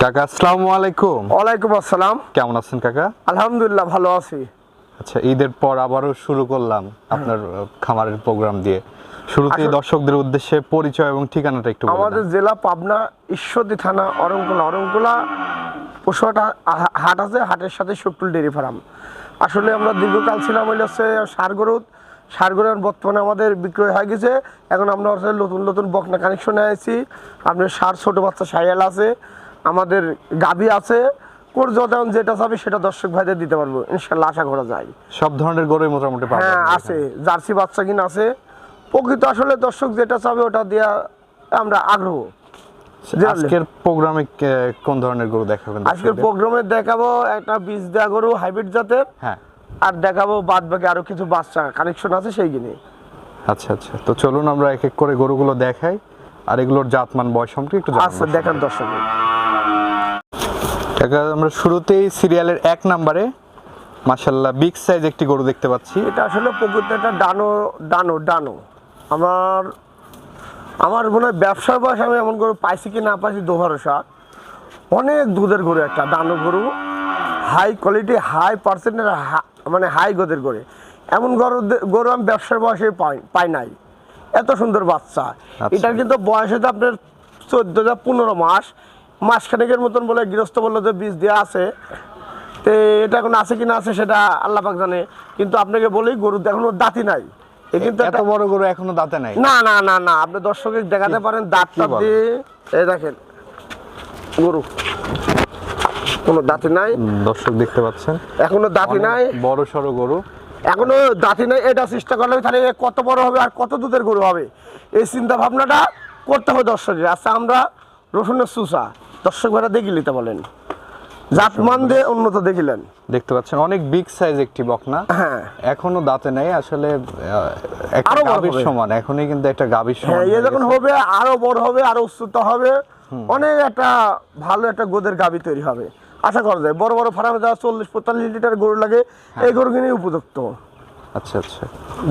কাকা আসসালামু আলাইকুম। ওয়ালাইকুম আসসালাম। কেমন আছেন কাকা? আলহামদুলিল্লাহ ভালো আছি। আচ্ছা ঈদের পর আবারও শুরু করলাম আপনার খামারের প্রোগ্রাম দিয়ে। আসলে- দর্শকদের উদ্দেশ্যে পরিচয় এবং ঠিকানাটা একটু আমাদের জেলা পাবনা ঈশ্বরদী থানা অরঙ্কুলা অরঙ্কুলা পশুহাটা হাট আছে হাটের সাথে সুপ্রিল ডেরি ফার্ম। আসলে আমরা দীর্ঘকাল ছিলাম হইলে হচ্ছে সারগরুত সারগরুর বর্তমানে আমাদের বিক্রয় হয়ে গেছে। এখন আমরা হচ্ছে নতুন নতুন বকনা কানেকশনে আছি আপনার সার ছোট বাচ্চা সাইয়াল আছে। আমাদের গাবি আছে কোর যখন যেটা চাবে সেটা দর্শক ভাইদের দিতে পারব। ইনশাল্লাহ আশা করা যায়। সব ধরনের গরুই মোটামুটি হ্যাঁ আছে। জার্সি বাচ্চা কিনা আছে। প্রকৃত আসলে দর্শক যেটা চাবে ওটা দেওয়া আমরা আগ্রহ। জানলে। আজকের প্রোগ্রামে কোন ধরনের গরু দেখাবেন আজকের? প্রোগ্রামে দেখাবো একটা বীজ দেওয়া গরু হাইব্রিড জাতের। হ্যাঁ। আর দেখাবো বাদ বাকি আরও কিছু বাচ্চা কানেকশন আছে সেই আচ্ছা আচ্ছা। তো চলুন আমরা এক এক করে গরুগুলো দেখাই। আর এগুলোর জাতমান বয়স সম্পর্কে একটু আচ্ছা দেখান দর্শক আমরা শুরুতেই সিরিয়ালের এক নাম্বারে মাশাল্লাহ বিগ সাইজ একটি গরু দেখতে পাচ্ছি। এটা আসলে প্রকৃত একটা ডানো ডানো ডানো। আমার আমার মনে হয় ব্যবসার বয়স আমি এমন গরু পাইছি কি না পাইছি দো ভরসা অনেক দুধের গরু একটা ডানো গরু। হাই কোয়ালিটি হাই পার্সেন্টের মানে হাই গোদের গরু। এমন গরু গরু আমি ব্যবসার বয়সে পাই পাই নাই। এত সুন্দর বাচ্চা। এটার কিন্তু বয়স হচ্ছে আপনার চোদ্দ পনেরো মাস। মাসখানেকের মতন বলে গৃহস্থ বলল যে বীজ দেওয়া আছে। তো এটা এখন আছে কি না আছে সেটা আল্লাহ পাক জানে। কিন্তু আপনাকে বলি গরু এখনও দাঁতি নাই। এ কিন্তু এত একটা- বড় গরু এখনও দাঁতে নাই? না না না না। আপনি দর্শকের দেখাতে পারেন দাঁত দিয়ে। এই দেখেন গরু। কোনো দাঁতি নাই। দর্শক দেখতে পাচ্ছেন। এখনও দাঁতি নাই। বড় সড়ো গরু। এখনও দাঁতি নাই। এটা চেষ্টা করলে তাহলে কত বড় হবে আর কত দুধের গরু হবে? এই চিন্তা ভাবনাটা করতে হবে দর্শকের আচ্ছা আমরা রসুনের সুসা। দর্শক ভাইরা দেখিলি তা বলেন। জাতমান দিয়ে উন্নত দেখিলেন। দেখতে পাচ্ছেন অনেক বিগ সাইজ একটি বকনা। হ্যাঁ। এখনও দাঁতে নেই আসলে আরও গাভীর সমান। এখনই কিন্তু একটা গাভীর সমান হ্যাঁ যখন হবে আরও বড় হবে আরও উচ্চতা হবে। অনেক একটা ভালো একটা গোদের গাবি তৈরি হবে। আশা করা যায় বড় বড় ফার্মে যাওয়া চল্লিশ পঁয়তাল্লিশ লিটার গরু লাগে এই গরু কিনে উপযুক্ত। আচ্ছা আচ্ছা।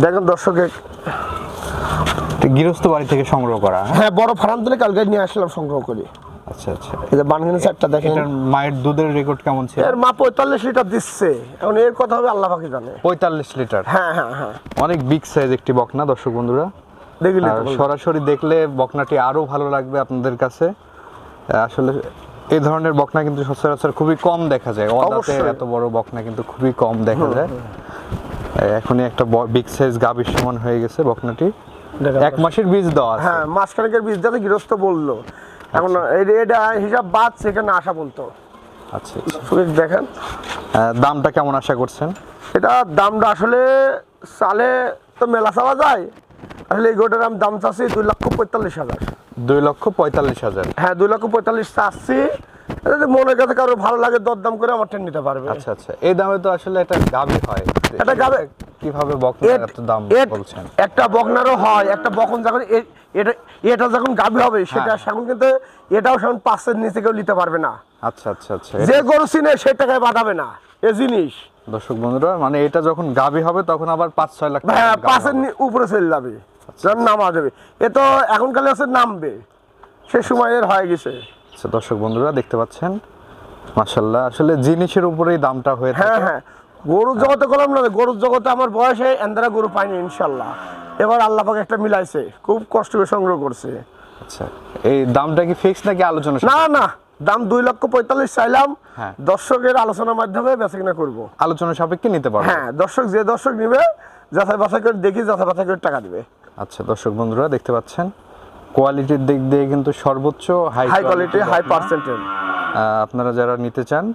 দেখেন দর্শকে। তো গৃহস্থ বাড়ি থেকে সংগ্রহ করা হ্যাঁ? হ্যাঁ বড় ফার্ম থেকে কালকে নিয়ে আসলাম সংগ্রহ করে। আচ্ছা আচ্ছা। এই যে বানগানি চারটা দেখেন। এটার মায়ের দুধের রেকর্ড কেমন ছিল? এর মা পঁয়তাল্লিশ লিটার দিচ্ছে। এখন এর কথা হবে আল্লাহ পাখি জানে। পঁয়তাল্লিশ লিটার? হ্যাঁ হ্যাঁ হ্যাঁ। অনেক বিগ সাইজ একটি বকনা দর্শক বন্ধুরা। দেখলি সরাসরি দেখলে বকনাটি আরও ভালো লাগবে আপনাদের কাছে। আসলে এই ধরনের বকনা কিন্তু সচরাচর খুবই কম দেখা যায়। অদাতে এত বড় বকনা কিন্তু খুবই কম দেখা যায়। এখনই একটা বিগ সাইজ গাভীর সমান হয়ে গেছে বকনাটি। এক মাসের বীজ দেওয়া হ্যাঁ মাসখানেকের বীজ যাতে গৃহস্থ বলল। এখন এটা হিসাব বাদ সেখানে আসা বলতো। আচ্ছা আচ্ছা। দেখেন। দামটা কেমন আশা করছেন? এটা দামটা আসলে চালে তো মেলা চাওয়া যায়। আসলে এই গোটার আমি দাম চাচ্ছি দুই লক্ষ পঁয়তাল্লিশ হাজার। দুই লক্ষ পঁয়তাল্লিশ হাজার। হ্যাঁ দুই লক্ষ পঁয়তাল্লিশ চাচ্ছি। এটা মনের কাছে কারও ভালো লাগে দরদাম করে আমার ট্রেন নিতে পারবে। আচ্ছা আচ্ছা। এই দামে তো আসলে একটা গাভী হয়। একটা গাভী- কীভাবে বকনা এর- এত দাম বলছেন? একটা বকনারও হয় একটা বকন যখন এটা এটা যখন গাভী হবে সেটা হ্যাঁ। সেখন কিন্তু এটাও সেখন পাঁচের নিচে কেউ নিতে পারবে না। আচ্ছা আচ্ছা আচ্ছা। যে গরু চিনে সে টাকায় বাঁধাবে না এ জিনিস। দর্শক বন্ধুরা মানে এটা যখন গাভী হবে তখন আবার পাঁচ ছয় লাখ হ্যাঁ পাঁচের উপরে চলে যাবে যখন নামা যাবে। এ তো এখনকালে আছে নামবে সে সময় এর হয়ে গেছে। আচ্ছা দর্শক বন্ধুরা দেখতে পাচ্ছেন? মাশাল্লাহ আসলে জিনিসের উপরেই দামটা হয়ে থাকে। হ্যাঁ হ্যাঁ। গরুর জগতে করলাম না গরুর জগতে আমার বয়সে এন্দারা গরু পাইনি ইনশাল্লাহ। এবার আল্লাহ পাক একটা মিলাইছে খুব কষ্ট করে সংগ্রহ করছে। আচ্ছা এই দামটা কি ফিক্স নাকি আলোচনা না না দাম দুই লক্ষ পঁয়তাল্লিশ চাইলাম। হ্যাঁ। দর্শকের আলোচনার মাধ্যমে বেচা কিনা করব। আলোচনা সাপেক্ষে নিতে পারব। হ্যাঁ দর্শক যে দর্শক নিবে যাচাই বাছাই করে দেখি যাচাই বাছাই করে টাকা দিবে। আচ্ছা দর্শক বন্ধুরা দেখতে পাচ্ছেন? কোয়ালিটির দিক দিয়ে কিন্তু সর্বোচ্চ high high quality high percentage আপনারা যারা নিতে চান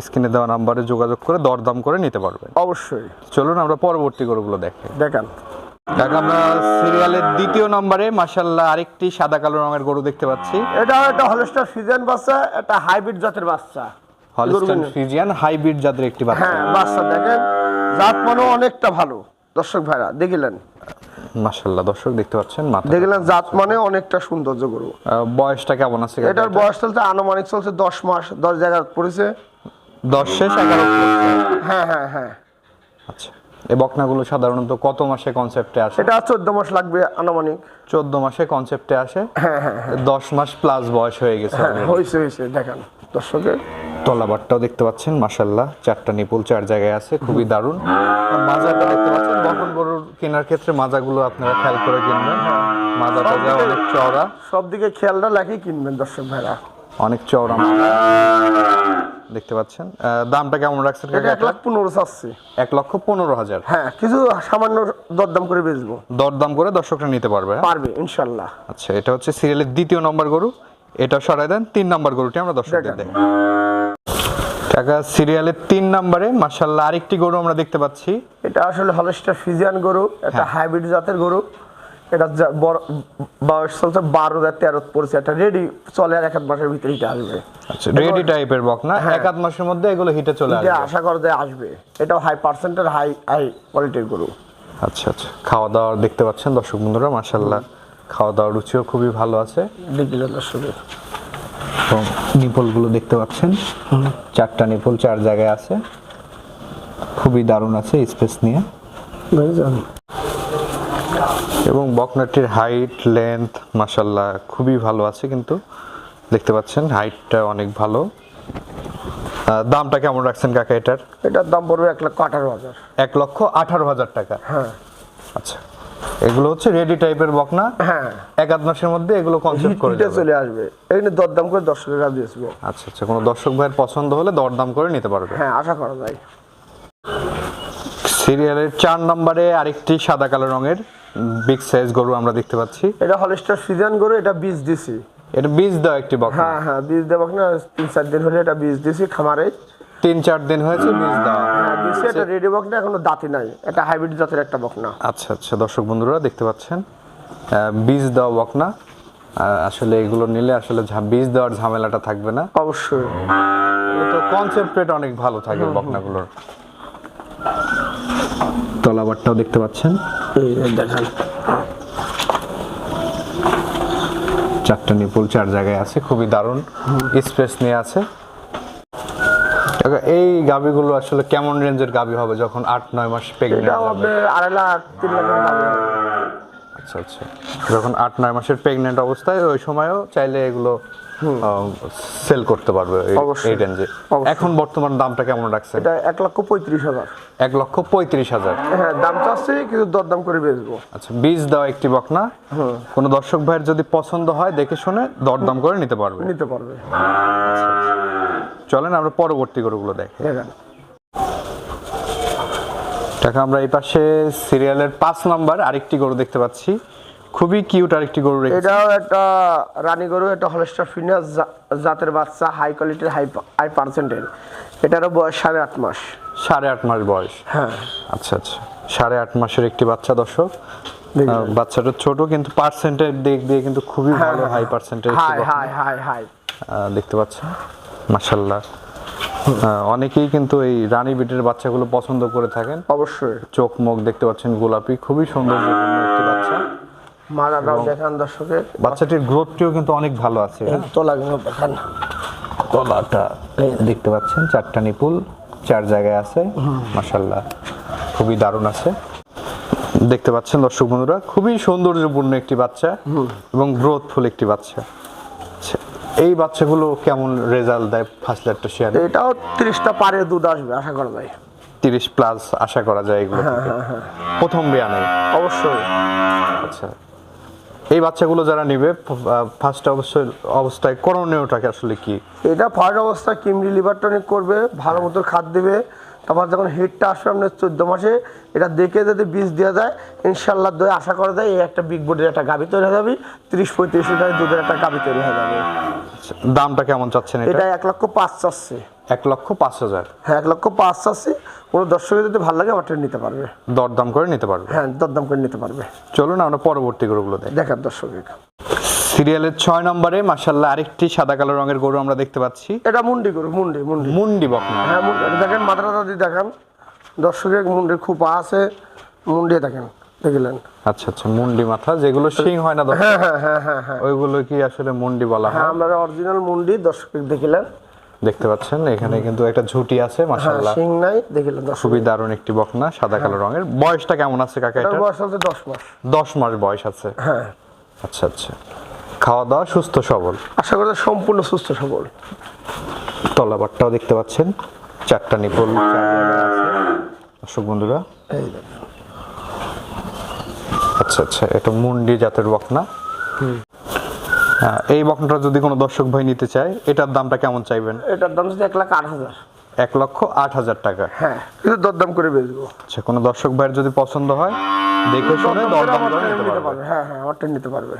স্ক্রিনে দেওয়া নাম্বারে যোগাযোগ করে দরদাম করে নিতে পারবেন। অবশ্যই। চলুন আমরা পরবর্তী গরুগুলো দেখি। দেখান। দেখো আমরা সিরিয়ালের দ্বিতীয় নম্বরে মাশাল্লাহ আরেকটি সাদা কালো রঙের গরু দেখতে পাচ্ছি। এটা একটা হলস্টার সিজন বাচ্চা একটা হাইব্রিড জাতের বাচ্চা। হলিস্টান গরু- ফ্রিজিয়ান হাইব্রিড জাতের একটি বাচ্চা। হ্যাঁ বাচ্চা দেখেন জাত মানও অনেকটা ভালো। দর্শক ভাইরা দেখিলেন? মাশাল্লাহ দর্শক দেখতে পাচ্ছেন মাথা দেখিলেন জাত মানে অনেকটা সৌন্দর্য গরু। বয়সটা কেমন আছে? এটার বয়স চলছে আনুমানিক চলছে দশ মাস দশ জায়গায় পড়েছে। দশ শেষ এগারো হ্যাঁ হ্যাঁ হ্যাঁ। আচ্ছা এই বকনাগুলো সাধারণত কত মাসে কনসেপ্টে আসে? এটা চোদ্দ মাস লাগবে আনুমানিক। চোদ্দ মাসে কনসেপ্টে আসে? হ্যাঁ হ্যাঁ দশ মাস প্লাস বয়স হয়ে গেছে হ্যাঁ। হয়েছে হয়েছে দেখেন। দর্শকের। তলাবারটাও দেখতে পাচ্ছেন মাসাল্লাহ চারটা নিপুল চার জায়গায় আছে খুবই দারুণ। মাজাটা দেখতে পাচ্ছেন বকন গরুর কেনার ক্ষেত্রে মাজাগুলো আপনারা খেয়াল করে কিনবেন। মাজাটা যা অনেক চওড়া। সব দিকে খেয়ালটা রাখি কিনবেন দর্শক ভাইরা। অনেক চওড়া দেখতে পাচ্ছেন? দামটা কেমন রাখছেন কাকা? এক লাখ পনেরো চাচ্ছি এক লক্ষ পনেরো হাজার। হ্যাঁ কিছু সামান্য দরদাম করে বেচবো। দরদাম করে দর্শকরা নিতে পারবে হ্যাঁ? পারবে ইনশাল্লাহ। আচ্ছা এটা হচ্ছে সিরিয়ালের দ্বিতীয় নম্বর গরু। এটা সরাই দেন তিন নম্বর গরুটি আমরা দর্শকদের দেখেন। দেখ টাকা সিরিয়ালের তিন নম্বরে মার্শাল্লাহ আরেকটি গরু আমরা দেখতে পাচ্ছি। এটা আসলে হলস্টার ফিজিয়ান গরু একটা হ্যাঁ। হাইব্রিড জাতের গরু। এটা যা- বড় বয়স চলছে বারো হাজার তেরো পড়ছে। একটা রেডি চলে আর এক মাসের ভিতরে এটা আসবে। আচ্ছা রেডি টাইপের বক না? হ্যাঁ। এক আধ মাসের মধ্যে এগুলো হিটে চলে আসবে। আশা করা যায় আসবে। এটাও হাই পার্সেন্টের হাই হাই কোয়ালিটির গরু। আচ্ছা আচ্ছা। খাওয়া দাওয়া দেখতে পাচ্ছেন দর্শক বন্ধুরা মার্শাল্লাহ খাওয়া দাওয়ার রুচিও খুবই ভালো আছে। দর্শকের। এবং নিপলগুলো দেখতে পাচ্ছেন। চারটা নিপল চার জায়গায় আছে। খুবই দারুণ আছে স্পেস নিয়ে? এবং বকনাটির হাইট লেন্থ মাসাল্লাহ খুবই ভালো আছে কিন্তু। দেখতে পাচ্ছেন হাইটটা অনেক ভালো। দামটা কেমন রাখছেন কাকা এটার? এটার দাম পড়বে এক লক্ষ আঠারো হাজার। এক লক্ষ আঠারো হাজার টাকা। হ্যাঁ। আচ্ছা এগুলো হচ্ছে রেডি টাইপের বকনা। হ্যাঁ। এক আধ মাসের মধ্যে এগুলো কনসেপ্ট করে যাবে। চলে আসবে। এখানে দরদাম করে দর্শকের কাছে বেচবো আচ্ছা আচ্ছা কোনো দর্শক ভাইয়ের পছন্দ হলে দরদাম করে নিতে পারবে। হ্যাঁ আশা করা যায়। সিরিয়ালের চার নম্বরে আরেকটি সাদা কালো রঙের বিগ সাইজ গরু আমরা দেখতে পাচ্ছি। এটা হলস্টার ফিজিয়ান গরু এটা বীজ দিছি। এটা বীজ দেওয়া একটি বকনা হ্যাঁ হ্যাঁ বীজ দেবো না তিন চার দিন হলে এটা বীজ দিছি খামারে। তিন চার দিন হয়েছে বীজ দেওয়া। হ্যাঁ দিছি এটা রেডি বকনা এখনও দাঁতি নাই। এটা হাইব্রিড জাতের একটা বকনা আচ্ছা আচ্ছা দর্শক বন্ধুরা দেখতে পাচ্ছেন? বীজ দেওয়া বকনা আহ, আসলে এগুলো নিলে আসলে বীজ দেওয়ার ঝামেলাটা থাকবে না। অবশ্যই। তো কনসেপ্ট রেট অনেক ভালো থাকে বকনাগুলোর। তলাবারটাও দেখতে পাচ্ছেন। এই দেখেন। চারটা নিপুল চার জায়গায় আছে খুবই দারুণ স্পেস নিয়ে আছে। এই গাবিগুলো আসলে কেমন রেঞ্জের গাবি হবে যখন আট নয় মাস প্রেগনেন্ট হবে আড়াই লাখ তিন লাখের আচ্ছা আচ্ছা। যখন আট নয় মাসের প্রেগনেন্ট অবস্থায় ওই সময়ও চাইলে এগুলো সেল করতে পারবে এই- রেঞ্জে এখন বর্তমান দামটা কেমন রাখছেন? এটা এক লক্ষ পঁয়ত্রিশ হাজার। এক লক্ষ পঁয়ত্রিশ হাজার। হ্যাঁ দাম চাচ্ছি কিন্তু দরদাম করে বেচবো। আচ্ছা বীজ দেওয়া একটি বকনা। কোনো দর্শক ভাইয়ের যদি পছন্দ হয় দেখে শুনে দরদাম করে নিতে পারবে। নিতে পারবে। চলেন আমরা পরবর্তী গরুগুলো দেখি। দেখেন। টাকা আমরা এই পাশে সিরিয়ালের পাঁচ নাম্বার আরেকটি গরু দেখতে পাচ্ছি। খুবই কিউট আরেকটি গরু রেখেছি। এটাও একটা রানী গরু এটা হলস্টার ফিনাস জাতের বাচ্চা হাই কোয়ালিটির হাই হাই পার্সেন্টের এটারও বয়স সাড়ে আট মাস। সাড়ে আট মাস বয়স? হ্যাঁ। আচ্ছা আচ্ছা। সাড়ে আট মাসের একটি বাচ্চা দর্শক। বাচ্চাটা ছোট কিন্তু পার্সেন্টের দিক দিয়ে কিন্তু খুবই ভালো হাই পার্সেন্টের হাই হাই হাই হাই দেখতে পাচ্ছেন মাসাল্লাহ অনেকেই কিন্তু এই রানী বিটের বাচ্চাগুলো পছন্দ করে থাকেন। অবশ্যই। চোখ মুখ দেখতে পাচ্ছেন গোলাপি। খুবই সুন্দর একটি বাচ্চা। মারাটাও দেখান দর্শকের। বাচ্চাটির গ্রোথটিও কিন্তু অনেক ভালো আছে। হ্যাঁ? তো দেখান। তলাটা দেখতে পাচ্ছেন চারটা নিপুল চার জায়গায় আছে মাসাল্লাহ খুবই দারুণ আছে। দেখতে পাচ্ছেন দর্শক বন্ধুরা খুবই সৌন্দর্যপূর্ণ একটি বাচ্চা এবং গ্রোথফুল একটি বাচ্চা। এই বাচ্চাগুলো কেমন রেজাল্ট দেয় ফার্স্ট লেটটা শেয়ার এটাও তিরিশটা পারে দুধ আসবে আশা করা যায়। তিরিশ প্লাস আশা করা যায় এগুলো থেকে। প্রথম বিয়ানে অবশ্যই। আচ্ছা। এই বাচ্চাগুলো যারা নিবে ফার্স্ট অবশ্যই অবস্থায় করণীয়টাকে আসলে কি? এটা ফার্স্ট অবস্থা কিমরি লিভার টনিক করবে ভালো মতো খাদ দেবে। তারপর যখন হিটটা আসবে আপনার চোদ্দ মাসে এটা দেখে যদি বীজ দেওয়া যায় ইনশাল্লাহ দই আশা করা যায় এই একটা বিগ বোর্ডের একটা গাভি তৈরি হয়ে যাবে তিরিশ পঁয়ত্রিশ লিটার দুধের একটা গাভি তৈরি হয়ে যাবে। আচ্ছা, দামটা কেমন চাচ্ছেন এটা এক লক্ষ পাঁচ চাচ্ছে। এক লক্ষ পাঁচ হাজার। হ্যাঁ এক লক্ষ পাঁচ চাচ্ছে কোনো দর্শকের যদি ভালো লাগে আমার নিতে পারবে। দরদাম করে নিতে পারবে। হ্যাঁ দরদাম করে নিতে পারবে। চলুন আমরা পরবর্তী গরুগুলো দেখ। দেখার দর্শকের সিরিয়ালের ছয় নম্বরে মাসাল্লাহ আরেকটি সাদা কালো রঙের গরু আমরা দেখতে পাচ্ছি। এটা মুন্ডি গরু মুন্ডি মুন্ডি। মুন্ডি বকনা হ্যাঁ মুন্ডি। দেখেন মাথাটা দিয়ে দেখান। দর্শকের মুন্ডির খুপা আছে। মুন্ডি দেখেন দেখলেন। আচ্ছা আচ্ছা মুন্ডি মাথা যেগুলো শিং হয় না দর্শক, হ্যাঁ হ্যাঁ হ্যাঁ হ্যাঁ। হ্যাঁ ওইগুলো কি আসলে মুন্ডি বলা হয়? হ্যাঁ হয় আমরা অরিজিনাল মুন্ডি দর্শক দেখিলেন। দেখতে পাচ্ছেন এখানে কিন্তু একটা ঝুটি আছে হ্যাঁ মাশাআল্লাহ। শিং নাই দেখিলেন খুবই দারুণ একটি বকনা সাদা কালো রঙের। বয়সটা কেমন আছে কাকা এটা বয়স হচ্ছে দশ মাস। দশ মাস বয়স আছে। হ্যাঁ। আচ্ছা আচ্ছা। খাওয়া দাওয়া সুস্থ সবল। আশা করি সম্পূর্ণ সুস্থ সবল। তলাবারটাও দেখতে পাচ্ছেন চারটা নিপল আছে। দর্শক বন্ধুরা। এই আচ্ছা আচ্ছা এটা মুন্ডি জাতের বকনা। হ্যাঁ, এই বকনটা যদি কোনো দর্শক ভাই নিতে চায় এটার দামটা কেমন চাইবেন? এটার দাম হচ্ছে এক লাখ আট হাজার। এক লক্ষ আট হাজার টাকা। হ্যাঁ কিন্তু দরদাম করে বেচবো আচ্ছা কোনো দর্শক ভাইয়ের যদি পছন্দ হয় দেখে শুনে দরদাম করে নিতে পারবে। হ্যাঁ হ্যাঁ আমারটা নিতে পারবে।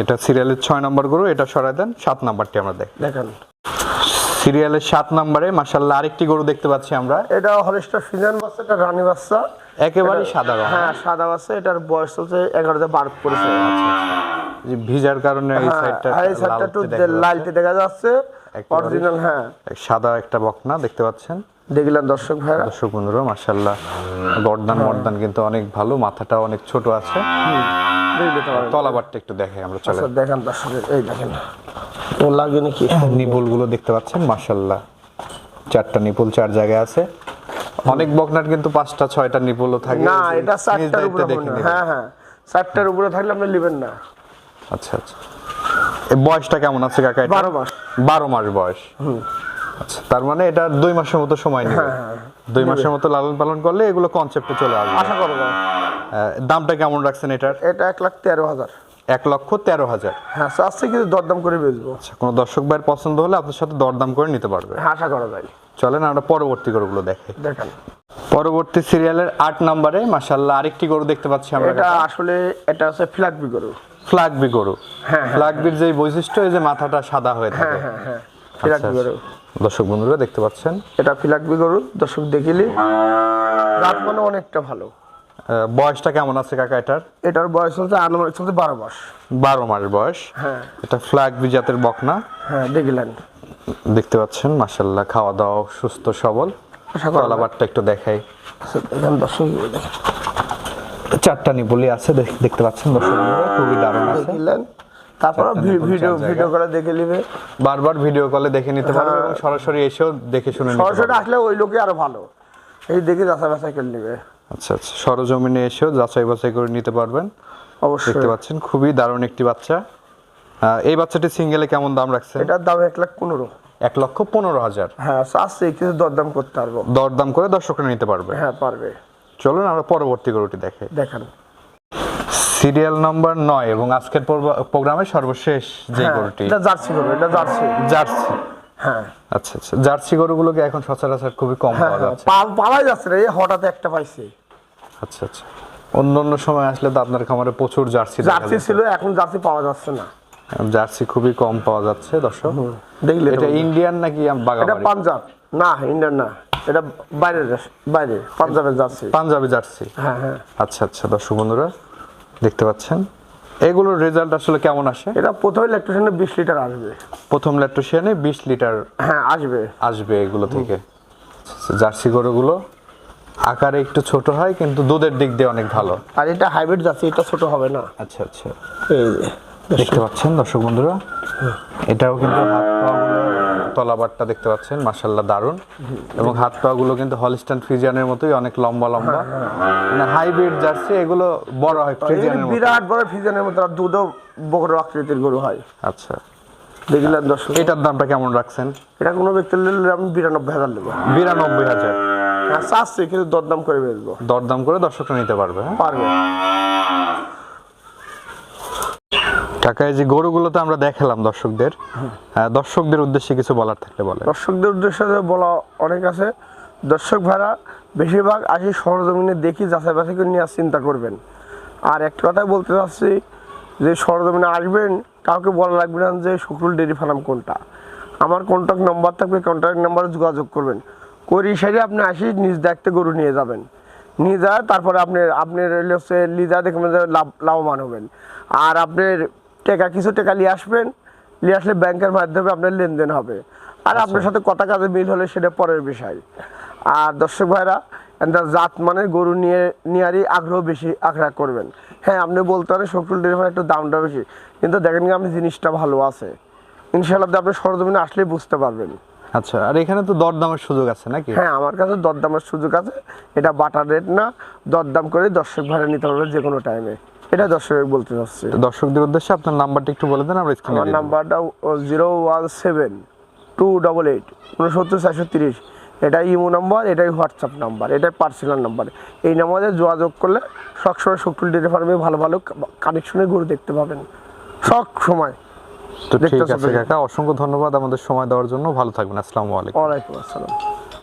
এটা সিরিয়ালের ছয় নম্বর গরু এটা সরাই দেন সাত নম্বরটি আমরা দেখ। দেখেন। সিরিয়ালের সাত নম্বরে মার্শাল্লাহ আরেকটি গরু দেখতে পাচ্ছি আমরা। এটা হলিস্টার ফিজান বাচ্চা এটা রানী বাচ্চা। একেবারেই সাদা রঙ হ্যাঁ সাদা বাচ্চা এটার বয়স চলছে এগারোতে বার করেছে। যে ভিজার কারণে এই সাইডটা হ্যাঁ এই সাইডটা একটু যাচ্ছে। লালটে দেখা যাচ্ছে। অরিজিনাল হ্যাঁ। সাদা একটা বকনা দেখতে পাচ্ছেন? দেখলেন দর্শক ভাইরা। দর্শক বন্ধুরা মার্শাল্লাহ গর্দান মর্দান কিন্তু অনেক ভালো মাথাটা অনেক ছোট আছে। তলাবারটা একটু দেখাই আমরা চলে। আচ্ছা, দেখেন এই দেখেন। ও লাগে নাকি? নিপুল দেখতে পাচ্ছেন মার্শাল্লাহ চারটা নিপুল চার জায়গায় আছে। অনেক বকনার কিন্তু পাঁচটা ছয়টা নিপুলও থাকে। না এটা চারটার উপরে দেখে হবে না। নিবেন। হ্যাঁ হ্যাঁ। চারটার উপরে থাকলে আপনি নেবেন না। আচ্ছা আচ্ছা। বয়সটা কেমন আছে কাকা বারো মাস। বারো মাস বয়স। আচ্ছা তার মানে এটা দুই মাসের মতো সময় নেবে হ্যাঁ, দুই মাসের মতো লালন পালন করলে এগুলো কনসেপ্টে চলে আসবে। আশা আহ, দামটা কেমন রাখছেন এটার? এটা এক লাখ তেরো হাজার। এক লক্ষ তেরো হাজার। হ্যাঁ চাচ্ছে কিন্তু দরদাম করে বেচবো। আচ্ছা কোনো দর্শক ভাইয়ের পছন্দ হলে আপনার সাথে দরদাম করে নিতে পারবে। হ্যাঁ আশা করা যায়। চলেন আমরা পরবর্তী গরুগুলো দেখে। দেখেন। পরবর্তী সিরিয়ালের আট নম্বরে মাসাল্লাহ আরেকটি গরু দেখতে পাচ্ছি আমরা এটা আসলে এটা হচ্ছে ফ্ল্যাগবি গরু। ফ্লাগবি গরু। হ্যাঁ, হ্যাঁ, ফ্লাগবির যে বৈশিষ্ট্য এই যে মাথাটা সাদা হয়ে থাকে। হ্যাঁ হ্যাঁ হ্যাঁ আচ্ছা, ফ্ল্যাগবি গরু। দর্শক বন্ধুরা দেখতে পাচ্ছেন? এটা ফ্ল্যাগবি গরু? দর্শক দেখিলি? রাত মানে অনেকটা ভালো। বয়সটা কেমন আছে কাকা এটার? এটার বয়স হচ্ছে আনুমানিক চলছে বারো মাস। বারো মাস বয়স। হ্যাঁ। এটা ফ্লাগবি জাতের বকনা। হ্যাঁ দেখলেন। দেখতে পাচ্ছেন মাসাল্লাহ খাওয়া দাওয়া সুস্থ সবল। তলাবারটা একটু দেখাই। দর্শক চারটা নিপুলি আছে দেখতে পাচ্ছেন দর্শক খুবই দারুণ আছে। দেখলেন। তারপর ভিডিও ভিডিও করে দেখে নিবে। বারবার ভিডিও কলে দেখে নিতে পারবে এবং সরাসরি এসেও দেখে শুনে নিতে সরাসরি আসলে ওই লোকে আরও ভালো। এই দেখে যাচাই বাছাই করে নিবে। আচ্ছা আচ্ছা। সরজমিনে এসেও যাচাই বাছাই করে নিতে পারবেন। অবশ্যই। দেখতে পাচ্ছেন খুবই দারুণ একটি বাচ্চা। এই বাচ্চাটি সিঙ্গেলে কেমন দাম রাখছেন? এটার দাম এক লাখ পনেরো। এক লক্ষ পনেরো হাজার। হ্যাঁ চাচ্ছে কিছু দরদাম করতে পারব। দরদাম করে দর্শকরা নিতে পারবে। হ্যাঁ পারবে। চলুন আমরা পরবর্তী গরুটি দেখে। দেখেন। সিরিয়াল নাম্বার নয় এবং আজকের প্রোগ্রামের সর্বশেষ যে হ্যাঁ, গরুটি এটা জার্সি গরু এটা জার্সি। জার্সি। হ্যাঁ। আচ্ছা আচ্ছা। জার্সি গরুগুলোকে এখন সচরাচর খুবই কম হ্যাঁ পাওয়া হ্যাঁ। যাচ্ছে। পা- পাওয়াই যাচ্ছে না এই হঠাৎ একটা পাইছি। আচ্ছা আচ্ছা। অন্য অন্য সময় আসলে তো আপনার খামারে প্রচুর জার্সি জার্সি ছিল এখন জার্সি পাওয়া যাচ্ছে না। জার্সি খুবই কম পাওয়া যাচ্ছে দর্শক। দেখলে এটা ইন্ডিয়ান নাকি এটা পাঞ্জাব। না ইন্ডিয়ান না। এটা বাইরের বাইরে পাঞ্জাবের জার্সি। পাঞ্জাবি জার্সি। হ্যাঁ হ্যাঁ। আচ্ছা আচ্ছা। দর্শক বন্ধুরা দেখতে পাচ্ছেন। এগুলোর রেজাল্ট আসলে কেমন আসে? এটা প্রথমে ইলেকট্রিশিয়ানে বিশ লিটার আসবে। প্রথম ল্যাকটোশিয়ানে বিশ লিটার হ্যাঁ আসবে। আসবে এগুলো থেকে। জার্সি গরুগুলো আকারে একটু ছোট হয় কিন্তু দুধের দিক দিয়ে অনেক ভালো। আর এটা হাইব্রিড জার্সি এটা ছোট হবে না। আচ্ছা আচ্ছা। দেখতে পাচ্ছেন দর্শক বন্ধুরা? এটাও কিন্তু হাত পাগুলো তলাবারটা দেখতে পাচ্ছেন মাসাল্লাহ দারুণ এবং হাত পাগুলো কিন্তু হলিস্টান ফ্রিজিয়ানের মতোই অনেক লম্বা লম্বা। মানে হাইব্রিড জার্সি এগুলো বড় হয় ফ্রিজিয়ানের মতো। বিরাট বড় ফিজনের মতো আর দুধও বড় আকৃতির গরু হয়। আচ্ছা। দেখলেন দর্শক। এটার দামটা কেমন রাখছেন? এটা কোনো ব্যক্তি নিলে আমি বিরানব্বই হাজার নেব। বিরানব্বই হাজার। হ্যাঁ চাচ্ছি কিন্তু দরদাম করে বেচবো। দরদাম করে দর্শকরা নিতে পারবে হ্যাঁ? পারবে। এই যে গরুগুলোতে আমরা দেখালাম দর্শকদের দর্শকদের উদ্দেশ্যে কিছু বলার থাকলে বলে দর্শকদের উদ্দেশ্যে বলা অনেক আছে। দর্শক ভাড়া বেশিরভাগ আসি সরজমিনে দেখি, যাচাই বাছাই করে নিয়ে চিন্তা করবেন। আর একটা কথাই বলতে চাচ্ছি, যে সরজমিনে আসবেন, কাউকে বলা লাগবে না যে শুক্রুল ডেরি ফার্ম কোনটা। আমার কন্ট্যাক্ট নাম্বার থাকবে কন্ট্যাক্ট নাম্বারে যোগাযোগ করবেন। করি সেরে আপনি আসি, নিজ দায়িত্বে গরু নিয়ে যাবেন। নিয়ে যায় তারপরে আপনি আপনি রইলে হচ্ছে লিজা দেখবেন লাভ, লাভবান হবেন। আর আপনার টাকা কিছু টাকা নিয়ে আসবেন নিয়ে আসলে ব্যাংকের মাধ্যমে আপনার লেনদেন হবে। আর আপনার সাথে কথা কাজে মিল হলে সেটা পরের বিষয়। আর দর্শক ভাইরা এটা জাত মানে গরু নিয়ে নেওয়ারই আগ্রহ বেশি আগ্রহ করবেন। হ্যাঁ আপনি বলতে পারেন শকুল ডেলিভারি একটু দামটা বেশি কিন্তু দেখেন কি আপনি জিনিসটা ভালো আছে। ইনশাল্লাহ আপনি সরজমিনে আসলে বুঝতে পারবেন। আচ্ছা আর এখানে তো দরদামের সুযোগ আছে নাকি? হ্যাঁ আমার কাছে দরদামের সুযোগ আছে। এটা বাটার রেট না দরদাম করে দর্শক ভাড়া নিতে পারবে যে কোনো টাইমে এটা দর্শক বলতে চাচ্ছি। দর্শকদের উদ্দেশ্যে আপনার নাম্বারটা একটু বলে দেন আমরা স্ক্রিনে আমার নাম্বারটা zero one seven two double eight উনসত্তর চারশো তিরিশ। এটাই ইমো নাম্বার এটাই হোয়াটসঅ্যাপ নাম্বার এটাই পার্সোনাল নাম্বার। এই নাম্বারে যোগাযোগ করলে সবসময় শকুল ডেটে ফার্মে ভালো ভালো কানেকশনে গরু দেখতে পাবেন। সব সময়। তো ঠিক আছে কাকা অসংখ্য ধন্যবাদ আমাদের সময় দেওয়ার জন্য। ভালো থাকবেন আসসালামু আলাইকুম। ওয়ালাইকুম আসসালাম।